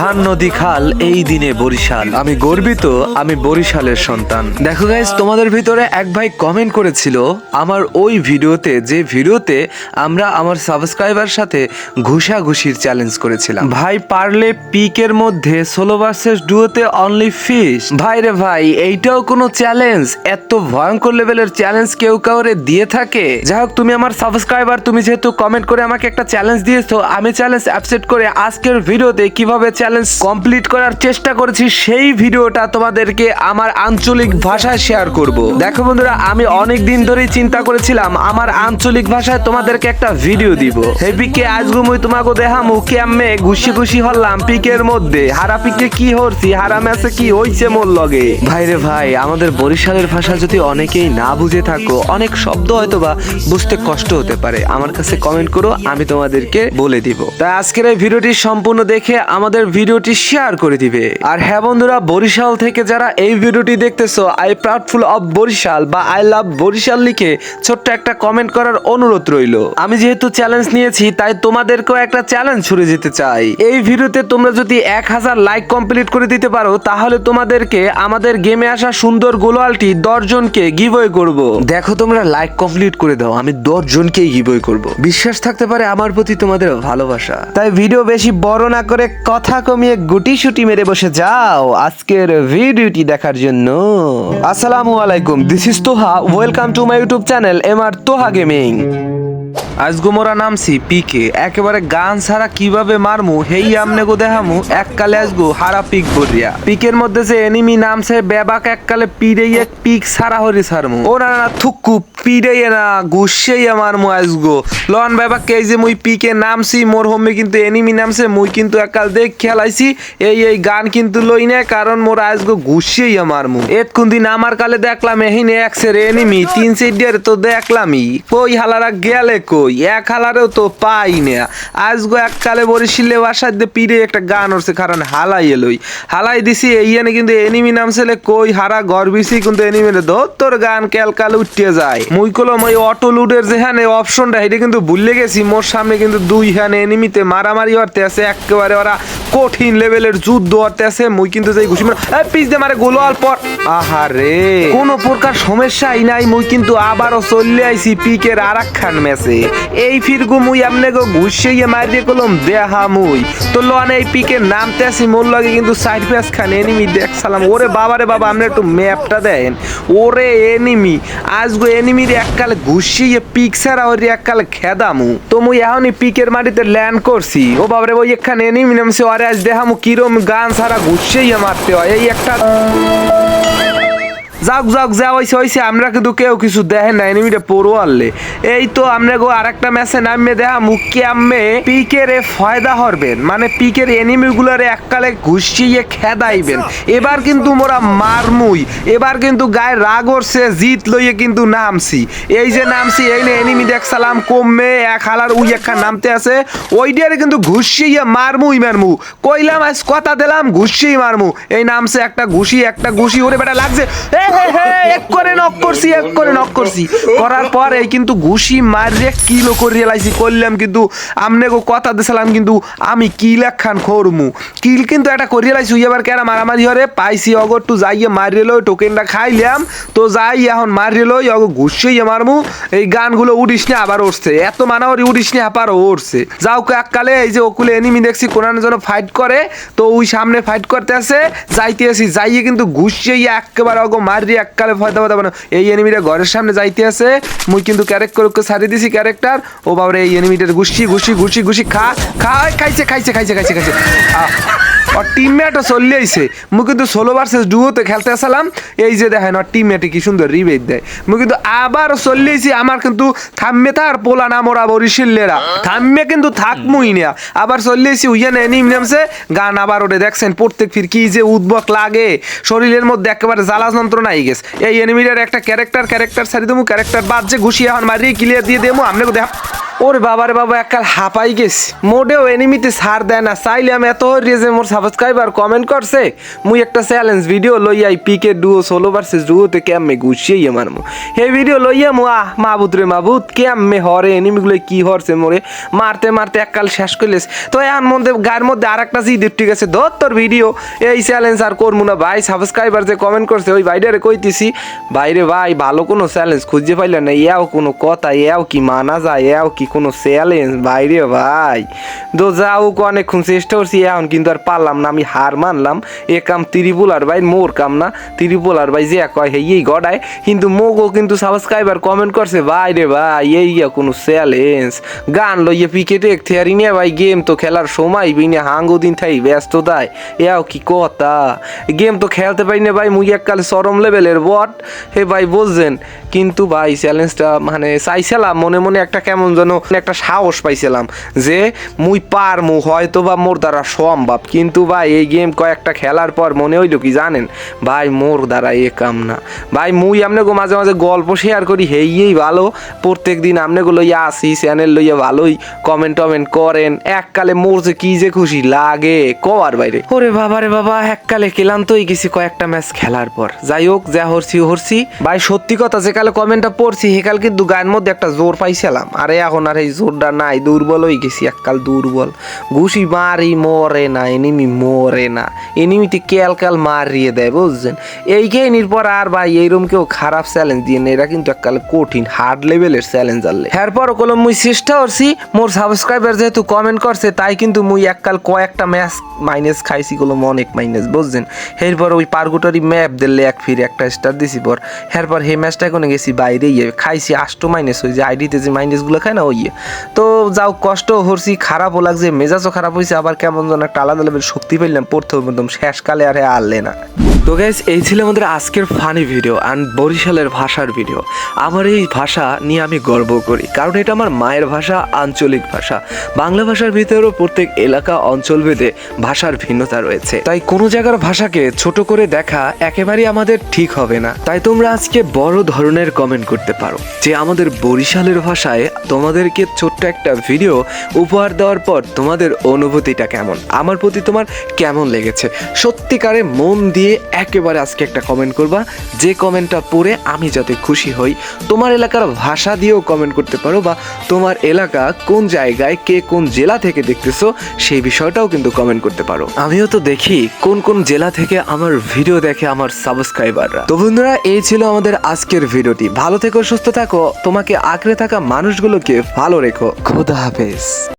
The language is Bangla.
ধান, নদী, খাল, এই দিনে বরিশাল। আমি গর্বিত, আমি বরিশালের সন্তান। দেখো গাইস তোমাদের ভিতরে এক ভাই কমেন্ট করেছিল, আমার ওই ভিডিওতে, যে ভিডিওতে আমরা আমার সাবস্ক্রাইবার সাথে ঘুষাঘুষির চ্যালেঞ্জ করেছিলাম। ভাই, পারলে পিকের মধ্যে সোলো ভার্সেস ডুয়োতে অনলি ফিশ ভাই রে ভাই, এইটাও কোনো চ্যালেঞ্জ এত ভয়ঙ্কর লেভেলের চ্যালেঞ্জ কেউ কাউরে দিয়ে থাকে? যাই হোক, তুমি আমার সাবস্ক্রাইবার তুমি যেহেতু কমেন্ট করে আমাকে একটা চ্যালেঞ্জ দিয়েছ, আমি চ্যালেঞ্জ অ্যাপসেট করে আজকের ভিডিওতে কীভাবে চ্যালেঞ্জ কমপ্লিট করার চেষ্টা করেছি, সেই ভিডিওটা তোমাদেরকে আমার আঞ্চলিক ভাষায় শেয়ার করব। দেখো বন্ধুরা, আমি অনেক দিন ধরেই চিন্তা করেছিলাম, আমার আঞ্চলিক ভাষায় তোমাদেরকে একটা ভিডিও দিব। হে পিকে আজগু মুই তোমাকে দেখামু কেমনে ঘুষি ঘুষি হল্লাম পিকের মধ্যে। হারা পিকে কি হরছি, হারা ম্যাচে কি হইছে মোর লগে? ভাই রে ভাই, আমাদের বরিশালের ভাষা যদি অনেকেই না বুঝে থাকো, অনেক শব্দ হয়তো বা বুঝতে কষ্ট হতে পারে। আমার কাছে কমেন্ট করো, আমি তোমাদেরকে বলে দিব। তাই আজকের এই ভিডিওটি সম্পূর্ণ দেখে আমাদের ভিডিওটি শেয়ার করে দিবে। আর হ্যাঁ বন্ধুরা, বরিশাল থেকে যারা এই ভিডিওটি দেখতেছো আই প্রাউডফুল অফ বরিশাল বা আই লাভ বরিশাল লিখে ছোট্ট একটা কমেন্ট করার অনুরোধ রইল। আমি যেহেতু চ্যালেঞ্জ নিয়েছি, তাই তোমাদেরকেও একটা চ্যালেঞ্জ ছুড়ে যেতে চাই। এই ভিডিওতে তোমরা যদি এক হাজার লাইক কমপ্লিট করে দিতে পারো, তাহলে তোমাদেরকে আমাদের গেমে আসা সুন্দর গোলালটি দশ জনকে গিভওয়ে করব। দেখো তোমরা লাইক কমপ্লিট করে দাও, আমি দশ জনকেই গিভওয়ে করব। বিশ্বাস থাকতে পারে আমার প্রতি তোমাদের ভালোবাসা। তাই ভিডিও বেশি বড় না করে কথা কমিয়ে গুটি শুটি মেরে বসে যাও। আজকের ভিডিওটি দেখার জন্য। আসসালামু আলাইকুম this is Toha welcome to my YouTube channel M R Toha gaming আজগো মোরা নামছি, পিকে। একেবারে গান ছাড়া কীভাবে মারমু, হেই আমনে গো দেখামু এককালে আজগো হারা পিক বলিয়া পিকের মধ্যে যে এনিমি নামছে, বেবাক এককালে পিড়েইয়ে পিক সারা হরি ছাড়মু। ও না না থুক্কু পিড়েইয়ে না, গুসাইয়া মারমু আজগো। লন বেবাক, এই যে মুই পিকে নামছি, মোর হোমে কিন্তু এনিমি নামছে, মুই কিন্তু এককাল দেখ খেলাইছি, এই এই গান কিন্তু লই না, কারণ মোর আজগো গুসাইয়া মারমু। এতক্ষণ দিন আমার কালে দেখলাম এহিনে একসের এনিমি, তিন সেডিয়ার তো দেখলামই। কই হালারা গেলে কই? এক হালারেও তো পাই না আজগো এককালে বরিশিলে বাসার দিয়ে পিড়ে একটা গান ওরছে কারণ হালাই এলোই। হালাই দিছি এইখানে কিন্তু এনিমি নামছেলে কই হারা গর্বিছি কিন্তু এনিমি তোর গান ক্যালকাল উঠিয়ে যায়। মুই কলম ওই অটো লুডের যেখানে অপশনটা এটা কিন্তু ভুলে গেছি। মোর সামনে কিন্তু দুই হ্যান এনিমিতে মারামারি হতে আছে, একেবারে ওরা কঠিন লেভেলের যুদ্ধ হতে আছে মুই কিন্তু যাই ঘুষি মারা পিস দিয়ে মারে গোলাল পর। আহারে। কোনো প্রকার সমস্যাই নাই মুই কিন্তু আবারও চলে আইছি পিকের আর খান ম্যাচে। এই ফিরগু মুই আমনে গো ঘুষিয়ে মারিয়ে কলম দেহা মুই। তো লন এই পিকে নামতে আসি মোর লগে কিন্তু সাইড প্যাস খান এনিমি দেখ সালাম। ওরে বাবারে বাবা আপনি একটু ম্যাপটা দেন। ওরে এনিমি আজ গো এনিমির এককালে ঘুষিয়ে পিক ছাড়া ওর এককালে খেদামু। তো মুই এখনই পিকের মাটিতে ল্যান্ড করছি। ও বাবারে ওই এখানে এনিমি নামছে ওরে আজ দেখামু কিরম গান সারা ঘুরছেই মারতে হয়। এই একটা যাক যাক, যা হইছে হইছে, আমরা কিন্তু কেউ কিছু দেখেন না এনিমিটা পড়ো আনলে। এই তো আমরা গো আরেকটা ম্যাচে নামে দেখা মুখকে আম্মে পিকের ফয়দা হরবেন। মানে পিকের এনিমি গুলারে এককালে ঘুষিয়ে খেদাইবেন। এবার কিন্তু মোরা মারমুই। এবার কিন্তু গায়ে রাগ উঠছে জিত লইয়ে কিন্তু নামছি। এই যে নামছি, এই নে এনিমি দেখছিলাম কমে, এক হালার উই একখান নামতে আছে। ওইটারে কিন্তু ঘুষিয়ে মারমুই, মারমু। কইলাম, আজ কথা দিলাম, ঘুষিয়ে মারমু। এই নামছে একটা ঘুষি একটা ঘুষি। ওরে বেটা, লাগছে। এ লই টোকেনটা খাইলাম, তো যাই এখন মারিয়ে লই, অগ মারমু। এই গানগুলো উড়িস না আবার উঠছে এত মানাওয়ারি উড়িস না আবার উঠছে যাও এককালে এই যে ওকুলে এনিমি দেখছি কোনার জন্য ফাইট করে, তো ওই সামনে ফাইট করতে যাইতে আসি যাইয়ে কিন্তু ঘুষিয়ে একেবারে অগো মারি এককালে ফয়দা ফয়দা বানো এই এনিমিটা ঘরের সামনে যাইতে আছে। মুই কিন্তু ক্যারেক্ট করে সারি দিছি ক্যারেক্টার ও বাবারে এই এনিমিটার গুছি গুছি গুছি গুছি খা খা খাইছে খাইছে খাইছে খাইছে খাইছে। আহ, আর টিমমেটও চলে আইছে। মুই কিন্তু ষোলো ভার্সেস ডুয়োতে খেলতে আসলাম এই যে দেখেন, আর টিমমেটে কি সুন্দর রিবেট দেয়। মুই কিন্তু আবার চলে আইছি, আমার কিন্তু থাম্মে তার পোলা না মোরা বরিশিল্লেরা থাম্মে কিন্তু থাকমুই না। আবার চলে আইছি উইয়া না এনিম নামছে। গান আবার ওটা দেখছেন, প্রত্যেক ফির কি যে উদ্বক লাগে। শরীরের মধ্যে একেবারে জ্বালা যন্ত্রণা আই গেছে। এই এনিমিটার একটা ক্যারেক্টার ক্যারেক্টার সারি দেবো ক্যারেক্টার বাদ যে ঘুষি এখন মারিয়ে ক্লিয়ার দিয়ে দেবো আপনি দেখা ওরে বাবারে বাবা, এককাল হাঁপাই গেছি। মোটেও এনিমিতে সার দেয় না। চাইলে আমি এত রিয়েজে মোর সাবস্ক্রাইবার কমেন্ট করছে, মুই একটা চ্যালেঞ্জ ভিডিও লইয়াই পিকে ডুও সোলো ভার্সেস ডুওতে কেমনে গুছিয়ে আমার মু এই ভিডিও লইয়া মু, আহ মাবুত রে মাবুত কেমনে হরে এনিমিগুলো কি হরছে মোরে। মারতে মারতে এককাল শেষ করলেস তো এর মধ্যে গায়ের মধ্যে আর একটা জিদ ঠিক আছে ধর তোর ভিডিও এই চ্যালেঞ্জ আর করব না। ভাই সাবস্ক্রাইবার যে কমেন্ট করছে, ওই ভাইডারে কইতেছি বাইরে ভাই, ভালো কোনো চ্যালেঞ্জ খুঁজে পাইলে না। ইয়াও কোনো কথা ইয়াও কি মানা যায় ইয়াও কি কোনো চ্যালেঞ্জ বাইরে ভাই। তো যাও অনেকক্ষণ চেষ্টা করছি, এখন কিন্তু আর পারলাম না, আমি হার মানলাম। এ কাম ত্রিপুলার ভাই, মোর কাম না, ত্রিপুলার ভাই যে কয় হে এই গড়ায়। কিন্তু মোগো কিন্তু সাবস্ক্রাইবার কমেন্ট করছে, ভাই রে ভাই, এই কোনো চ্যালেঞ্জ গান লইয়ে পিকেটে এক থেয়ারি নিয়ে ভাই গেম তো খেলার সময় বিনে হাঙ্গো দিন থাই ব্যস্ততায় এও কি কথা? গেম তো খেলতে পারি না, ভাই, মুই এককালে চরম লেভেলের বট। হে ভাই, বলছেন, কিন্তু ভাই চ্যালেঞ্জটা মানে চাইছিলাম, মনে মনে একটা কেমন যেন একটা সাহস পাইছিলাম যে মুই পারমু হয়তো বা মোর দ্বারা সম্ভব। কিন্তু ভাই, এই গেম কয়েকটা খেলার পর মনে হইল কি জানেন? ভাই, মোর দ্বারা এ কাম না। ভাই, মুই আমনে গো মাঝে মাঝে গল্প শেয়ার করি, হেইয়েই ভালো। প্রত্যেক দিন আমনে গো লইয়া আসি চ্যানেল লইয়া ভালোই কমেন্ট টমেন্ট করেন। এককালে মোর যে কি যে খুশি লাগে কবার বাইরে। ওরে বাবা রে বাবা, এককালে খেলাম তো গেছি কয়েকটা ম্যাচ খেলার পর। যাই হোক, যা হরছি হরছি। ভাই, সত্যি কথা, যে কালে কমেন্টটা পড়ছি হেকাল কিন্তু গায়ের মধ্যে একটা জোর পাইছিলাম। আরে এখন আর এই জোরটা নাই, দুর্বল হয়ে গেছি এককাল দুর্বল। ঘুষি মারি, মরে না এনিমি মরে না। এনিমিতে কেল কাল মারিয়ে দেয়, বুঝছেন? এই গেইনির পর আর ভাই এইরকম কেউ খারাপ চ্যালেঞ্জ দিয়ে না এরা কিন্তু এককাল কঠিন হার্ড লেভেলের চ্যালেঞ্জ আনলে এরপর কলম মুই চেষ্টা করছি, মোর সাবস্ক্রাইবার যেহেতু কমেন্ট করছে, তাই কিন্তু মুই এককাল কয়েকটা ম্যাচ মাইনাস খাইছি, কলম অনেক মাইনাস বুঝছেন? এরপর ওই পার্গুটারি ম্যাপ দিলে এক ফিরে একটা স্টার দিছি, পর এরপর সেই ম্যাচটা কোনো গেছি বাইরে ইয়ে খাইছি আষ্ট মাইনাস ওই যে আইডিতে যে মাইনাসগুলো খায় না, ওই। তো যাও, কষ্ট হরছি, খারাপও লাগছে, মেজাজও খারাপ হয়েছে আবার কেমন যেন একটা আলাদা লেভেল শক্তি পেলাম, পড়তে একদম শেষকালে, আর আনলে না। তো গাইস এই ছিল আমাদের আজকের ফানি ভিডিও অ্যান্ড বরিশালের ভাষার ভিডিও আমার এই ভাষা নিয়ে আমি গর্ব করি, কারণ এটা আমার মায়ের ভাষা, আঞ্চলিক ভাষা। বাংলা ভাষার ভিতরেও প্রত্যেক এলাকা, অঞ্চল ভেদে ভাষার ভিন্নতা রয়েছে। তাই কোনো জায়গার ভাষাকে ছোট করে দেখা একেবারেই আমাদের ঠিক হবে না। তাই তোমরা আজকে বড় ধরনের কমেন্ট করতে পারো, যে আমাদের বরিশালের ভাষায় তোমাদেরকে ছোট্ট একটা ভিডিও উপহার দেওয়ার পর তোমাদের অনুভূতিটা কেমন? আমার প্রতি তোমার কেমন লেগেছে? সত্যিকারে মন দিয়ে একেবারে আজকে একটা কমেন্ট করবা। যে কমেন্টটা পড়ে আমি যাতে খুশি হই, তোমার এলাকার ভাষা দিয়েও কমেন্ট করতে পারো বা তোমার এলাকা কোন জায়গায় কে কোন জেলা থেকে দেখতেছো, সেই বিষয়টাও কিন্তু কমেন্ট করতে পারো। আমিও তো দেখি কোন কোন জেলা থেকে আমার ভিডিও দেখে আমার সাবস্ক্রাইবাররা তো বন্ধুরা, এই ছিল আমাদের আজকের ভিডিওটি ভালো থেকো, সুস্থ থাকো। তোমাকে আঁকড়ে থাকা মানুষগুলোকে ভালো রেখো। খোদা হাফেজ।